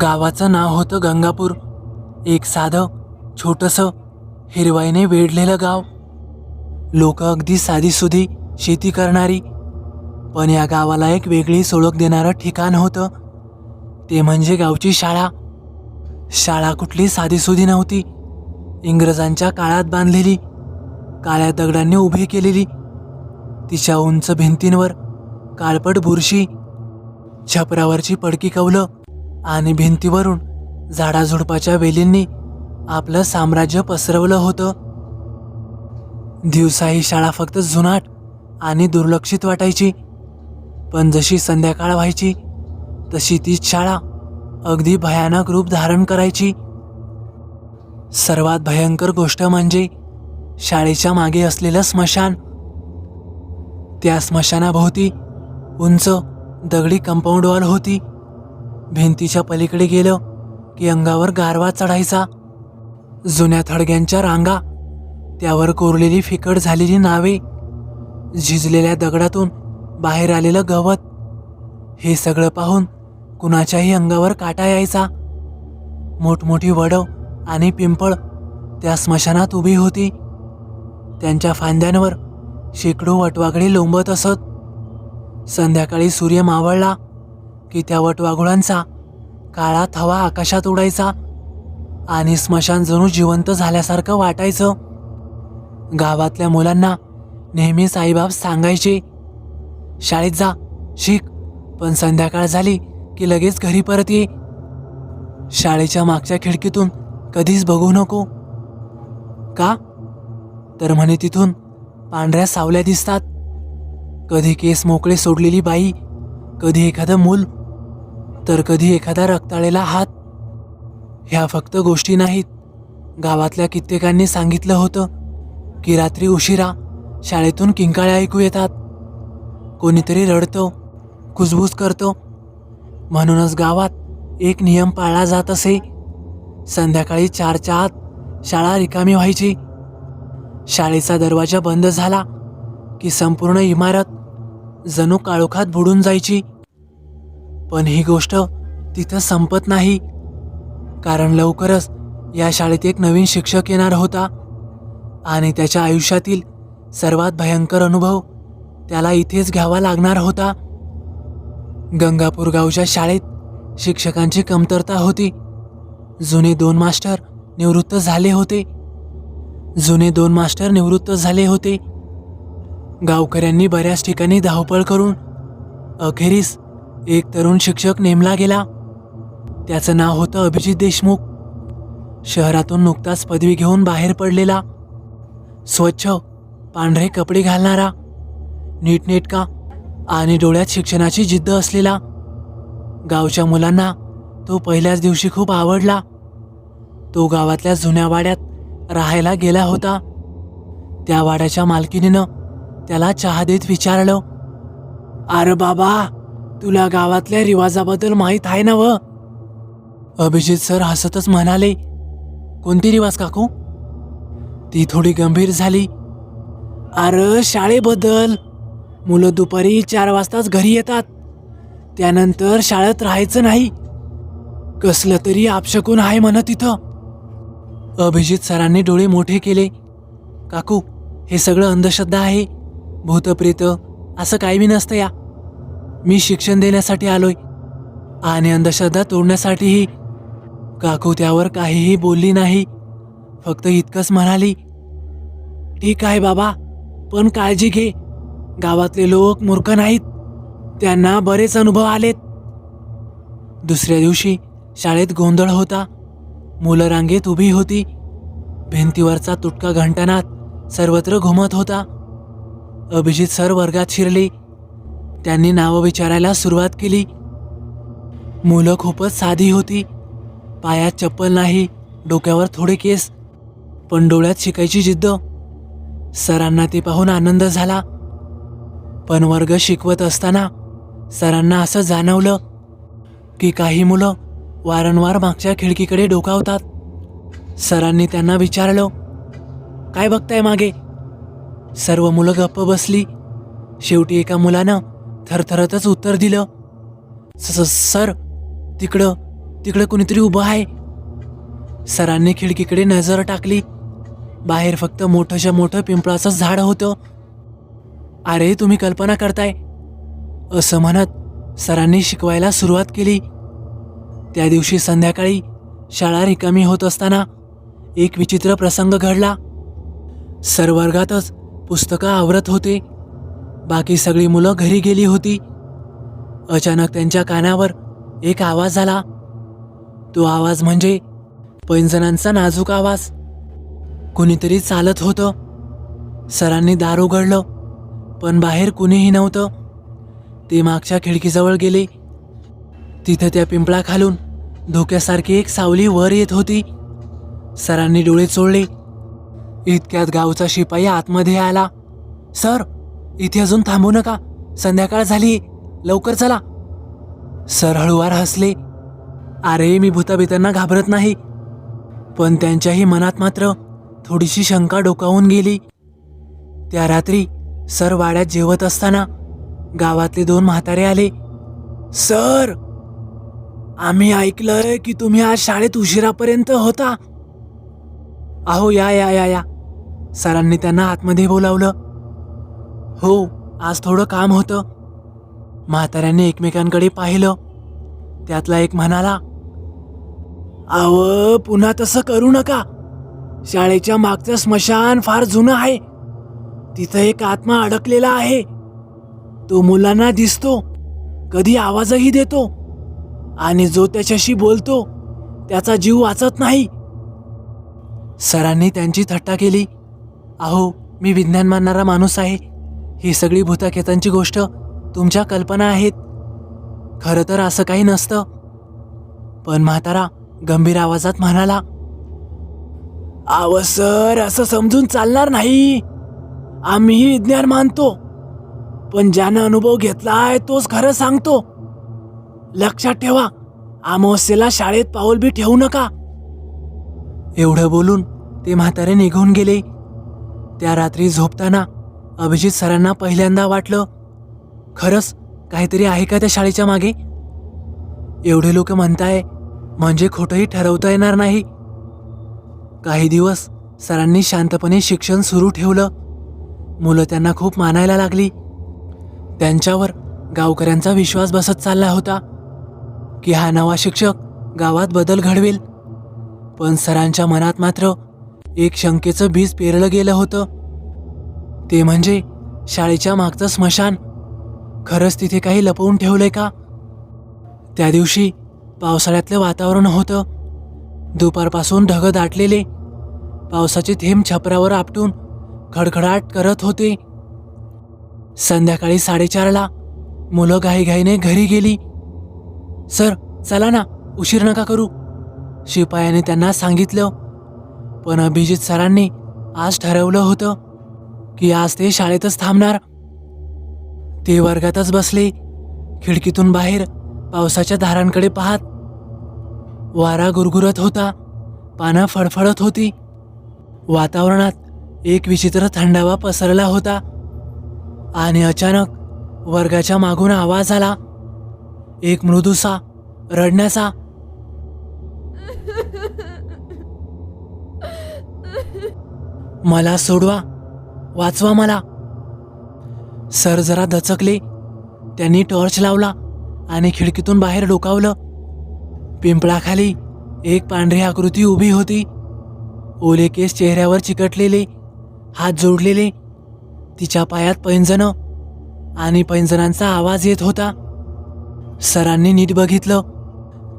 गावाचं नाव होतं गंगापूर. एक साधं छोटंसं हिरवाईने वेढलेलं गाव. लोक अगदी साधीसुधी शेती करणारी. पण या गावाला एक वेगळीच ओळख देणारं ठिकाण होतं. ते म्हणजे गावची शाळा. शाळा कुठली साधीसुधी नव्हती. इंग्रजांच्या काळात बांधलेली. काळ्या दगडांनी उभी केलेली. तिच्या उंच भिंतींवर काळपट बुरशी. छपरावरची पडकी कवलं. आणि भिंतीवरून झाडाझुडपाच्या वेलींनी आपलं साम्राज्य पसरवलं होतं. दिवसा ही शाळा फक्त जुनाट आणि दुर्लक्षित वाटायची. पण जशी संध्याकाळ व्हायची तशी तीच शाळा अगदी भयानक रूप धारण करायची. सर्वात भयंकर गोष्ट म्हणजे शाळेच्या मागे असलेलं स्मशान. त्या स्मशानाभोवती उंच दगडी कंपाऊंड वॉल होती. भिंतीच्या पलीकडे गेलं की अंगावर गारवा चढायचा. जुन्या थडग्यांच्या रांगा त्यावर कोरलेली फिकट झालेली नावे झिजलेल्या दगडातून बाहेर आलेलं गवत हे सगळं पाहून कुणाच्याही अंगावर काटा यायचा. मोठमोठी वडं आणि पिंपळ त्या स्मशानात उभी होती. त्यांच्या फांद्यांवर शेकडो वटवाकडे लोंबत असत. संध्याकाळी सूर्य मावळला. की त्या वटवाघुळांचा काळा थवा आकाशात उडायचा आणि स्मशान जणू जिवंत झाल्यासारखं वाटायचं. गावातल्या मुलांना नेहमीच आईबाप सांगायचे शाळेत जा शिक पण संध्याकाळ झाली की लगेच घरी परत ये. शाळेच्या मागच्या खिडकीतून कधीच बघू नको. का? तर म्हणे तिथून पांढऱ्या सावल्या दिसतात. कधी केस मोकळे सोडलेली बाई कधी एखादं मूल तर कधी एखादा रक्ताळेला हात. ह्या फक्त गोष्टी नाहीत. गावातल्या कित्येकांनी सांगितलं होतं की रात्री उशिरा शाळेतून किंकाळ्या ऐकू येतात. कोणीतरी रडतो कुजबूज करतो. म्हणूनच गावात एक नियम पाळला जात असे. संध्याकाळी चारच्या आत शाळा रिकामी व्हायची. शाळेचा दरवाजा बंद झाला की संपूर्ण इमारत जणू काळोखात बुडून जायची. पण ही गोष्ट तिथं संपत नाही. कारण लवकरच या शाळेत एक नवीन शिक्षक येणार होता. आणि त्याच्या आयुष्यातील सर्वात भयंकर अनुभव त्याला इथेच घ्यावा लागणार होता. गंगापूर गावच्या शाळेत शिक्षकांची कमतरता होती. जुने दोन मास्टर निवृत्त झाले होते. जुने दोन मास्टर निवृत्त झाले होते. गावकऱ्यांनी बऱ्याच ठिकाणी धावपळ करून अखेरीस एक तरुण शिक्षक नेमला गेला. त्याचं नाव होतं अभिजित देशमुख. शहरातून नुकताच पदवी घेऊन बाहेर पडलेला. स्वच्छ पांढरे कपडे घालणारा. नीटनेटका आणि डोळ्यात शिक्षणाची जिद्द असलेला. गावच्या मुलांना तो पहिल्याच दिवशी खूप आवडला. तो गावातल्या जुन्या वाड्यात राहायला गेला होता. त्या वाड्याच्या मालकिनीनं त्याला चहा देत विचारलं अरे बाबा तुला गावातल्या रिवाजाबद्दल माहीत आहे ना व? अभिजित सर हसतच म्हणाले कोणती रिवाज काकू? ती थोडी गंभीर झाली. अरे शाळेबद्दल. मुलं दुपारी चार वाजताच घरी येतात. त्यानंतर शाळेत राहायचं नाही. कसलं तरी आपशकून आहे म्हण तिथं. अभिजित सरांनी डोळे मोठे केले. काकू हे सगळं अंधश्रद्धा आहे. भूतप्रेत असं काही बी नसतं या. मी शिक्षण देण्यासाठी आलोय. आणि अंधश्रद्धा तोडण्यासाठीही. काकू त्यावर काहीही बोलली नाही. फक्त इतकंच म्हणाली ठीक आहे बाबा पण काळजी घे. गावातले लोक मूर्ख नाहीत. त्यांना बरेच अनुभव आलेत. दुसऱ्या दिवशी शाळेत गोंधळ होता. मुलं रांगेत उभी होती. भिंतीवरचा तुटका घंटनात सर्वत्र घुमत होता. अभिजित सर वर्गात शिरले. त्यांनी नावं विचारायला सुरुवात केली. मुलं खूपच साधी होती. पायात चप्पल नाही डोक्यावर थोडे केस पण डोळ्यात शिकायची जिद्द. सरांना ते पाहून आनंद झाला. पण वर्ग शिकवत असताना सरांना असं जाणवलं की काही मुलं वारंवार मागच्या खिडकीकडे डोकावतात. सरांनी त्यांना विचारलं काय बघताय मागे? सर्व मुलं गप्प बसली. शेवटी एका मुलानं थरथरतच उत्तर दिलं. "स- सर तिकडं तिकडं कोणीतरी उभं आहे. सरांनी खिडकीकडे नजर टाकली. बाहेर फक्त मोठंच्या मोठं पिंपळाचं झाड होतं. अरे तुम्ही कल्पना करताय. असं म्हणत सरांनी शिकवायला सुरुवात केली. त्या दिवशी संध्याकाळी शाळा रिकामी होत असताना एक विचित्र प्रसंग घडला. सर वर्गातच पुस्तकं आवरत होते. बाकी सगळी मुलं घरी गेली होती. अचानक त्यांच्या कानावर एक आवाज आला. तो आवाज म्हणजे पैंजणांचा नाजूक आवाज. कुणीतरी चालत होतं. सरांनी दार उघडलं पण बाहेर कुणीही नव्हतं. ते मागच्या खिडकीजवळ गेले. तिथं त्या पिंपळा खालून धोक्यासारखी एक सावली वर येत होती. सरांनी डोळे चोळले. इतक्यात गावचा शिपाई आतमध्ये आला. सर इथे अजून थांबू नका. संध्याकाळ झाली. लवकर चला. सर हळुवार हसले. अरे मी भूताबितांना घाबरत नाही. पण त्यांच्याही मनात मात्र थोडीशी शंका डोकावून गेली. त्या रात्री सर वाड्यात जेवत असताना गावातले दोन म्हातारे आले. सर आम्ही ऐकलंय की तुम्ही आज शाळेत उशिरापर्यंत होता. अहो या या या या. सरांनी त्यांना आतमध्ये बोलावलं. हो आज थोडं काम होतं. म्हाताऱ्यांनी एकमेकांकडे पाहिलं. त्यातला एक म्हणाला आव पुन्हा तसं करू नका. शाळेच्या मागचं स्मशान फार जुनं आहे. तिथं एक आत्मा अडकलेला आहे. तो मुलांना दिसतो. कधी आवाजही देतो. आणि जो त्याच्याशी बोलतो त्याचा जीव वाचत नाही. सरांनी त्यांची थट्टा केली. अहो मी विज्ञान मानणारा माणूस आहे. ही सगळी भूताखेतांची गोष्ट तुमच्या कल्पना आहेत. खरं तर असं काही नसतं. पण म्हातारा गंभीर आवाजात म्हणाला आव सर असं समजून चालणार नाही. आम्हीही विज्ञान मानतो. पण ज्यानं अनुभव घेतला आहे तोच खरं सांगतो. लक्षात ठेवा अमावस्येला शाळेत पाऊल बी ठेवू नका. एवढं बोलून ते म्हातारे निघून गेले. त्या रात्री झोपताना अभिजित सरांना पहिल्यांदा वाटलं खरंच काहीतरी आहे का त्या शाळेच्या मागे? एवढे लोक म्हणताय म्हणजे खोटंही ठरवता येणार नाही. काही दिवस सरांनी शांतपणे शिक्षण सुरू ठेवलं. मुलं त्यांना खूप मानायला लागली. त्यांच्यावर गावकऱ्यांचा विश्वास बसत चालला होता की हा नवा शिक्षक गावात बदल घडवेल. पण सरांच्या मनात मात्र एक शंकेचं बीज पेरलं गेलं होतं. ते म्हणजे शाळेच्या मागचं स्मशान. खरंच तिथे काही लपवून ठेवलंय का? त्या दिवशी पावसाळ्यातलं वातावरण होतं. दुपारपासून ढग दाटलेले. पावसाचे थेंब छपरावर आपटून खडखडाट करत होते. संध्याकाळी साडेचारला मुलं घाईघाईने घरी गेली. सर चला ना उशीर नका करू शिपायाने त्यांना सांगितलं. पण अभिजित सरांनी आज ठरवलं होतं. की आज ते शाळेतच थांबणार. ते वर्गातच बसले खिडकीतून बाहेर पावसाच्या धारांकडे पाहत. वारा गुरगुरत होता पानं फडफडत होती. वातावरणात एक विचित्र थंडावा पसरला होता. आणि अचानक वर्गाच्या मागून आवाज आला. एक मृदूसा रडण्याचा. मला सोडवा वाचवा मला. सर जरा दचकले. त्यांनी टॉर्च लावला आणि खिडकीतून बाहेर डोकावलं. पिंपळाखाली एक पांढरी आकृती उभी होती. ओले केस चेहऱ्यावर चिकटलेले हात जोडलेले तिच्या पायात पैंजणं आणि पैंजणांचा आवाज येत होता. सरांनी नीट बघितलं.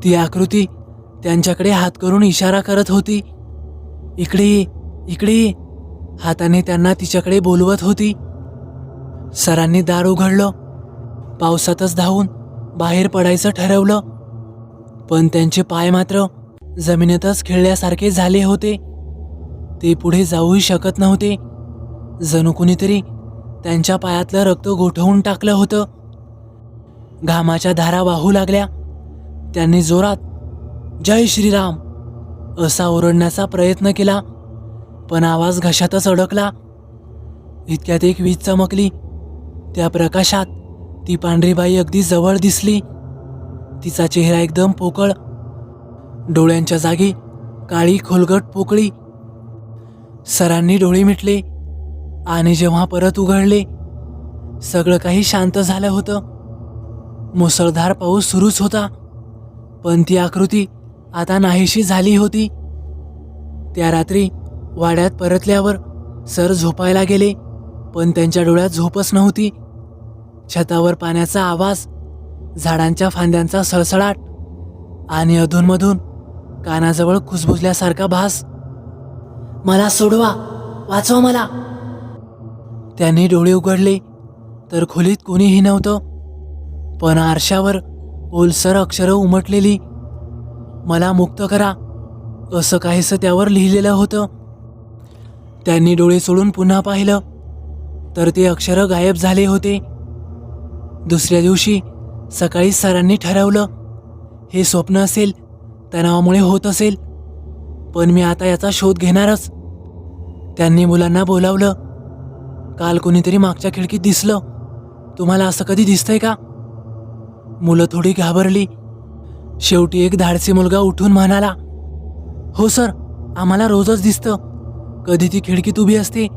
ती आकृती त्यांच्याकडे हात करून इशारा करत होती. इकडे ये इकडे ये. हाताने त्यांना तिच्याकडे बोलवत होती. सरांनी दार उघडलं. पावसातच धावून बाहेर पडायचं ठरवलं. पण त्यांचे पाय मात्र जमिनीतच खेळल्यासारखे झाले होते. ते पुढे जाऊही शकत नव्हते. जणू कुणीतरी त्यांच्या पायातलं रक्त गोठवून टाकलं होतं. घामाच्या धारा वाहू लागल्या. त्यांनी जोरात जय श्रीराम असा ओरडण्याचा प्रयत्न केला. पण आवाज घशातच अडकला. इतक्यात एक वीज चमकली. त्या प्रकाशात ती पांढरी बाई अगदी जवळ दिसली. तिचा चेहरा एकदम पोकळ. डोळ्यांच्या जागी काळी खोलगट पोकळी. सरांनी डोळे मिटले आणि जेव्हा परत उघडले सगळं काही शांत झालं होतं. मुसळधार पाऊस सुरूच होता पण ती आकृती आता नाहीशी झाली होती. त्या रात्री वाड्यात परतल्यावर सर झोपायला गेले पण त्यांच्या डोळ्यात झोपच नव्हती. छतावर पाण्याचा आवाज झाडांच्या फांद्यांचा सळसळाट आणि अधूनमधून कानाजवळ खुसबुजल्यासारखा भास. मला सोडवा वाचवा मला. त्यांनी डोळे उघडले तर खोलीत कोणीही नव्हतं. पण आरशावर ओलसर अक्षरं उमटलेली मला मुक्त करा. असं काहीसं त्यावर लिहिलेलं होतं. त्यांनी डोळे सोडून पुन्हा पाहिलं. तर ते अक्षरं गायब झाले होते. दुसऱ्या दिवशी सकाळी सरांनी ठरवलं हे स्वप्न असेल तणावामुळे होत असेल पण मी आता याचा शोध घेणारच. त्यांनी मुलांना बोलावलं काल कोणीतरी मागच्या खिडकीत दिसलं. तुम्हाला असं कधी दिसतंय का? मुलं थोडी घाबरली. शेवटी एक धाडसी मुलगा उठून म्हणाला हो सर आम्हाला रोजच दिसतं. कधी ती खिडकीत उभी असते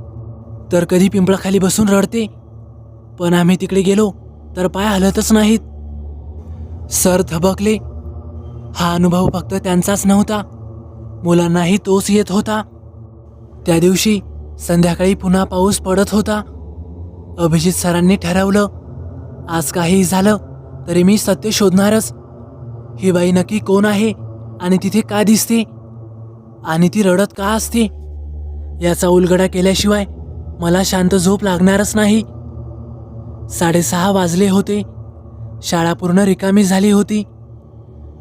तर कधी पिंपळाखाली बसून रडते. पण आम्ही तिकडे गेलो तर पाय हलतच नाहीत. सर थबकले. हा अनुभव फक्त त्यांचाच नव्हता. मुलांनाही तोच येत होता. त्या दिवशी संध्याकाळी पुन्हा पाऊस पडत होता. अभिजित सरांनी ठरवलं आज काही झालं तरी मी सत्य शोधणारच. ही बाई नक्की कोण आहे आणि तिथे का दिसते? आणि ती रडत का असते? याचा उलगडा केल्याशिवाय मला शांत झोप लागणारच नाही. साडेसहा वाजले होते. शाळा पूर्ण रिकामी झाली होती.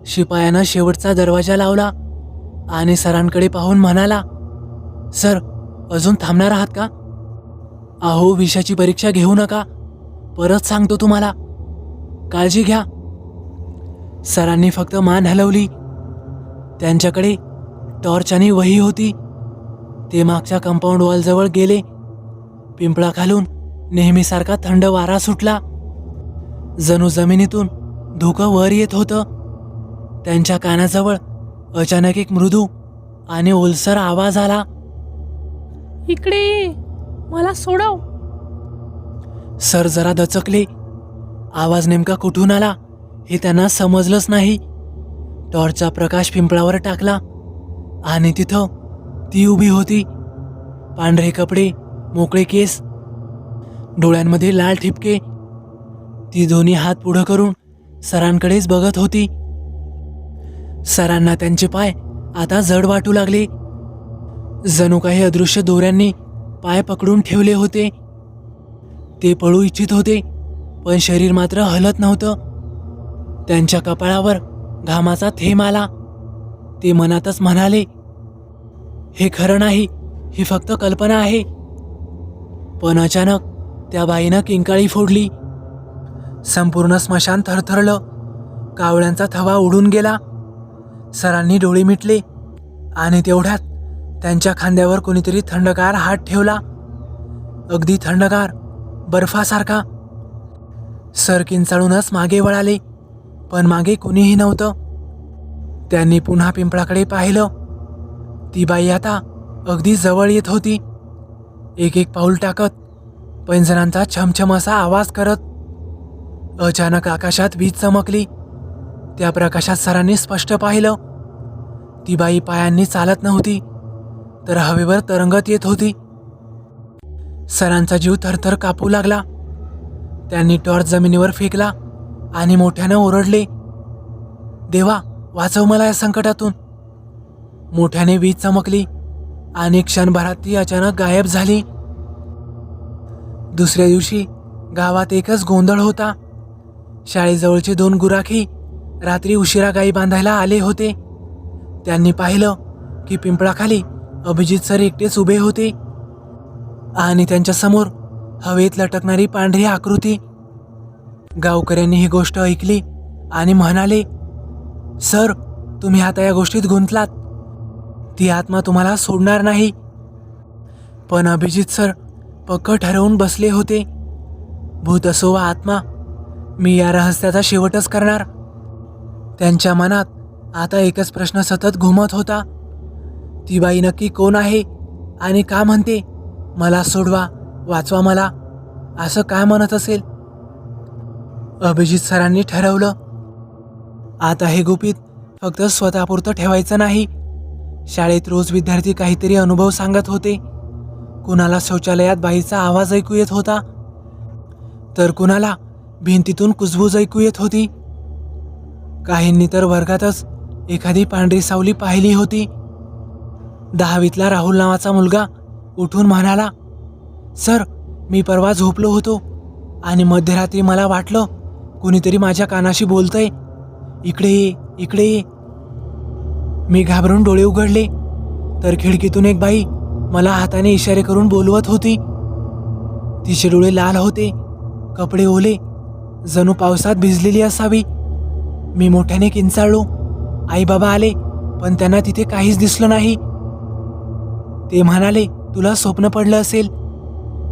शिपायानं शेवटचा दरवाजा लावला आणि सरांकडे पाहून म्हणाला सर अजून थांबणार आहात का? अहो विषयाची परीक्षा घेऊ नका. परत सांगतो तुम्हाला. काळजी घ्या. सरांनी फक्त मान हलवली. त्यांच्याकडे टॉर्च आणि वही होती. ते मागच्या कंपाऊंड वॉलजवळ गेले. पिंपळाखालून नेहमीसारखा थंड वारा सुटला. जणू जमिनीतून धुकं वर येत होतं. त्यांच्या कानाजवळ अचानक एक मृदू आणि ओलसर आवाज आला. इकडे ये मला सोडव. सर जरा दचकले. आवाज नेमका कुठून आला हे त्यांना समजलंच नाही. टॉर्चचा प्रकाश पिंपळावर टाकला आणि तिथं ती उभी होती. पांढरे कपडे मोकळे केस डोळ्यांमध्ये लाल ठिपके. ती दोन्ही हात पुढं करून सरांकडेच बघत होती. सरांना त्यांचे पाय आता जड वाटू लागले. जणू काही अदृश्य दोऱ्यांनी पाय पकडून ठेवले होते. ते पळू इच्छित होते पण शरीर मात्र हलत नव्हतं. त्यांच्या कपाळावर घामाचा थेंब आला. ते मनातच म्हणाले हे खरं नाही ही फक्त कल्पना आहे. पण अचानक त्या बाईनं किंकाळी फोडली. संपूर्ण स्मशान थरथरलं. कावळ्यांचा थवा उडून गेला. सरांनी डोळे मिटले आणि तेवढ्यात त्यांच्या खांद्यावर कोणीतरी थंडगार हात ठेवला. अगदी थंडगार बर्फासारखा. सर किंचाळूनच मागे वळाले पण मागे कुणीही नव्हतं. त्यांनी पुन्हा पिंपळाकडे पाहिलं. ती बाई आता अगदी जवळ येत होती. एक एक पाऊल टाकत पैंजणांचा छमछम असा आवाज करत अचानक आकाशात वीज चमकली. त्या प्रकाशात सरांनी स्पष्ट पाहिलं ती बाई पायांनी चालत नव्हती तर हवेवर तरंगत येत होती. सरांचा जीव थरथर कापू लागला. त्यांनी टॉर्च जमिनीवर फेकला आणि मोठ्यानं ओरडले देवा वाचव मला या संकटातून. मोठ्याने वीज चमकली आणि क्षणभरात ती अचानक गायब झाली. दुसऱ्या दिवशी गावात एकच गोंधळ होता. शाळेजवळचे दोन गुराखी रात्री उशिरा गाई बांधायला आले होते. त्यांनी पाहिलं की पिंपळाखाली अभिजित सर एकटेच उभे होते आणि त्यांच्यासमोर हवेत लटकणारी पांढरी आकृती. गावकऱ्यांनी ही गोष्ट ऐकली आणि म्हणाले सर तुम्ही आता या गोष्टीत गुंतलात. ती आत्मा तुम्हाला सोडणार नाही. पण अभिजित सर पक्क ठरवून बसले होते. भूत असो वा आत्मा मी या रहस्याचा शेवटच करणार. त्यांच्या मनात आता एकच प्रश्न सतत घुमत होता. ती बाई नक्की कोण आहे आणि का म्हणते मला सोडवा वाचवा मला असं काय म्हणत असेल? अभिजित सरांनी ठरवलं. आता हे गुपित फक्त स्वतःपुरतं ठेवायचं नाही. शाळेत रोज विद्यार्थी काहीतरी अनुभव सांगत होते. कुणाला शौचालयात बाईचा आवाज ऐकू येत होता? तर कुणाला भिंतीतून कुजबूज ऐकू येत होती? काहींनी तर वर्गातच एखादी पांढरी सावली पाहिली होती. दहावीतला राहुल नावाचा मुलगा उठून म्हणाला सर मी परवा झोपलो होतो आणि मध्यरात्री मला वाटलं कुणीतरी माझ्या कानाशी बोलतंय. इकडे ये इकडे ये. मी घाबरून डोळे उघडले. तर खिडकीतून एक बाई मला हाताने इशारे करून बोलवत होती. तिचे डोळे लाल होते कपडे ओले जणू पावसात भिजलेली असावी. मी मोठ्याने किंचाळलो. आई बाबा आले पण त्यांना तिथे काहीच दिसलं नाही. ते म्हणाले तुला स्वप्न पडलं असेल.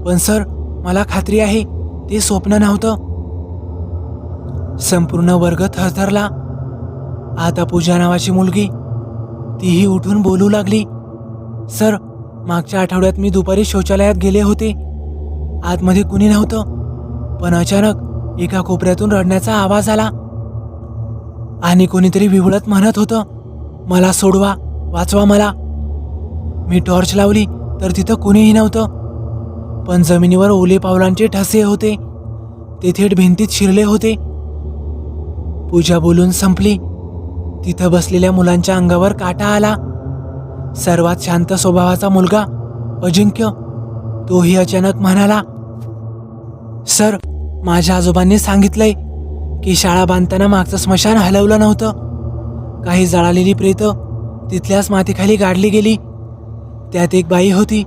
पण सर मला खात्री आहे ते स्वप्न नव्हतं. संपूर्ण वर्ग थरथरला. आता पूजा नावाची मुलगी तीही उठून बोलू लागली. सर मागच्या आठवड्यात मी दुपारी शौचालयात गेले होते. आतमध्ये कुणी नव्हतं पण अचानक एका कोपऱ्यातून रडण्याचा आवाज आला. आणि कोणीतरी विवळत म्हणत होतं मला सोडवा वाचवा मला. मी टॉर्च लावली तर तिथं कुणीही नव्हतं. पण जमिनीवर ओले पावलांचे ठसे होते. ते थेट भिंतीत शिरले होते. पूजा बोलून संपली. तिथं बसलेल्या मुलांच्या अंगावर काटा आला. सर्वात शांत स्वभावाचा मुलगा अजिंक्य तोही अचानक म्हणाला सर माझ्या आजोबांनी सांगितलंय की शाळा बांधताना मागचं स्मशान हलवलं नव्हतं. काही जळालेली प्रेत तिथल्याच मातीखाली गाडली गेली. त्यात एक बाई होती.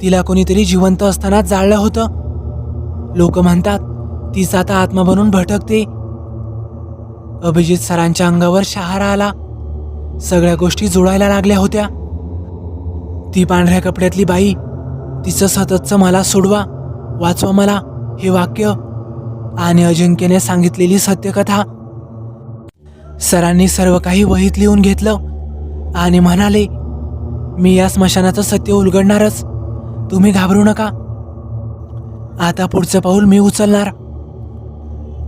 तिला कोणीतरी जिवंत असतानाच जाळलं होतं. लोक म्हणतात तीच आता आत्मा बनून भटकते. अभिजित सरांच्या अंगावर शहारा आला. सगळ्या गोष्टी जुळायला लागल्या होत्या. ती पांढऱ्या कपड्यातली बाई तिचं सततचं मला सोडवा वाचवा मला हे वाक्य आणि अजिंक्यने सांगितलेली सत्यकथा. सरांनी सर्व काही वहीत लिहून घेतलं आणि म्हणाले मी या स्मशानाचं सत्य उलगडणारच. तुम्ही घाबरू नका. आता पुढचं पाऊल मी उचलणार.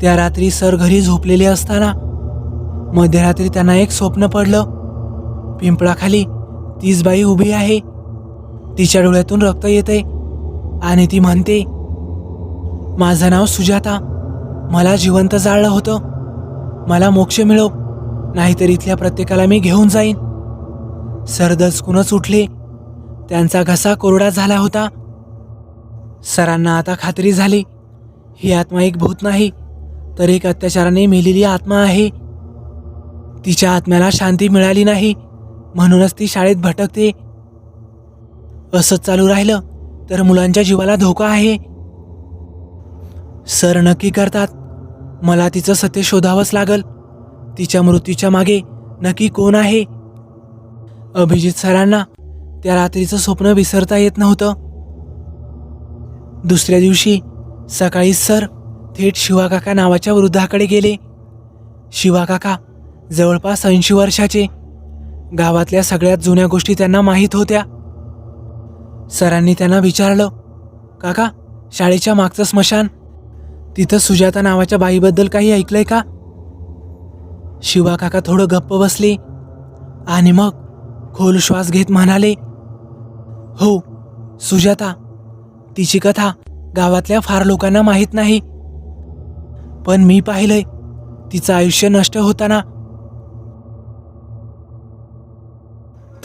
त्या रात्री सर घरी झोपलेले असताना मध्यरात्री त्यांना एक स्वप्न पडलं. पिंपळाखाली तीच बाई उभी आहे. तिच्या डोळ्यातून रक्त येते आणि ती म्हणते माझं नाव सुजाता. मला जिवंत जाळलं होतं. मला मोक्ष मिळव नाहीतर इथल्या प्रत्येकाला मी घेऊन जाईन. सर दचकूनच उठले. त्यांचा घसा कोरडा झाला होता. सरांना आता खात्री झाली. ही आत्मा एक भूत नाही तर एक अत्याचाराने मेलेली आत्मा आहे. तिच्या आत्म्याला शांती मिळाली नाही. म्हणूनच ती शाळेत भटकते. असंच चालू राहिलं तर मुलांच्या जीवाला धोका आहे. सर नक्की करतात. मला तिचं सत्य शोधावंच लागल. तिच्या मृत्यूच्या मागे नक्की कोण आहे? अभिजित सरांना त्या रात्रीचं स्वप्न विसरता येत नव्हतं. दुसऱ्या दिवशी सकाळी सर थेट शिवाकाका नावाच्या वृद्धाकडे गेले. शिवाकाका जवळपास ऐंशी वर्षाचे. गावातल्या सगळ्यात जुन्या गोष्टी त्यांना माहीत होत्या. सरांनी त्यांना विचारलं काका शाळेच्या मागचं स्मशान तिथं सुजाता नावाच्या बाईबद्दल काही ऐकलंय का? शिवा काका थोडं गप्प बसले आणि मग खोल श्वास घेत म्हणाले हो सुजाता तिची कथा गावातल्या फार लोकांना माहीत नाही. पण मी पाहिलंय तिचं आयुष्य नष्ट होताना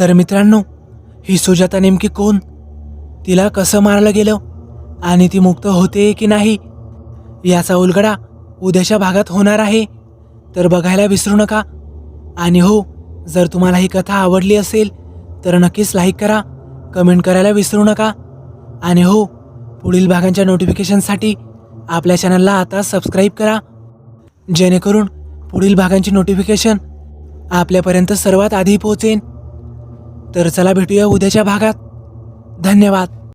तर मित्रांनो ही सुजाता नेमकी कोण? तिला कसं मारलं गेलं? आणि ती मुक्त होते की नाही? याचा उलगडा उद्याच्या भागात होणार आहे. तर बघायला विसरू नका. आणि हो जर तुम्हाला ही कथा आवडली असेल तर नक्कीच लाईक करा कमेंट करायला विसरू नका. आणि हो पुढील भागांच्या नोटिफिकेशनसाठी आपल्या चॅनलला आता सबस्क्राईब करा. जेणेकरून पुढील भागांची नोटिफिकेशन आपल्यापर्यंत सर्वात आधी पोहोचेन. तर चला भेटूया उद्याच्या भागात. धन्यवाद.